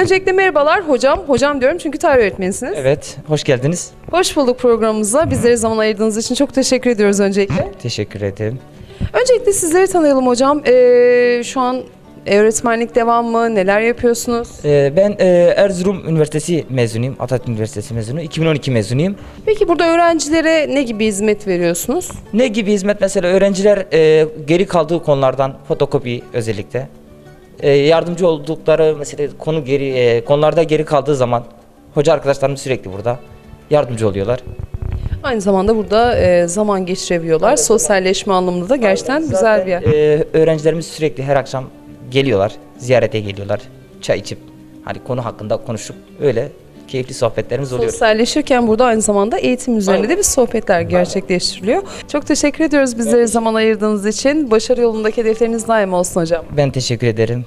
Öncelikle merhabalar hocam. Hocam diyorum çünkü tarih öğretmenisiniz. Evet, hoş geldiniz. Hoş bulduk programımıza. Bizlere zaman ayırdığınız için çok teşekkür ediyoruz öncelikle. Teşekkür ederim. Öncelikle sizleri tanıyalım hocam. Ee, şu an öğretmenlik devam mı? Neler yapıyorsunuz? Ee, ben e, Erzurum Üniversitesi mezunuyum. Atatürk Üniversitesi mezunu. 2012 mezunuyum. Peki burada öğrencilere ne gibi hizmet veriyorsunuz? Ne gibi hizmet mesela öğrenciler e, geri kaldığı konulardan fotokopi özellikle e, yardımcı oldukları mesela konu geri e, konularda geri kaldığı zaman hoca arkadaşlarım sürekli burada yardımcı oluyorlar. Aynı zamanda burada e, zaman geçirebiliyorlar. Sosyalleşme anlamında da gerçekten güzel Zaten, bir yer. e, öğrencilerimiz sürekli her akşam geliyorlar, ziyarete geliyorlar, çay içip hani konu hakkında konuşup öyle keyifli sohbetlerimiz oluyor. Sosyalleşirken burada aynı zamanda eğitim üzerinde Aynen. de bir sohbetler gerçekleştiriliyor. Çok teşekkür ediyoruz bizlere zaman ayırdığınız için. Başarı yolundaki hedefleriniz daim olsun hocam. Ben teşekkür ederim.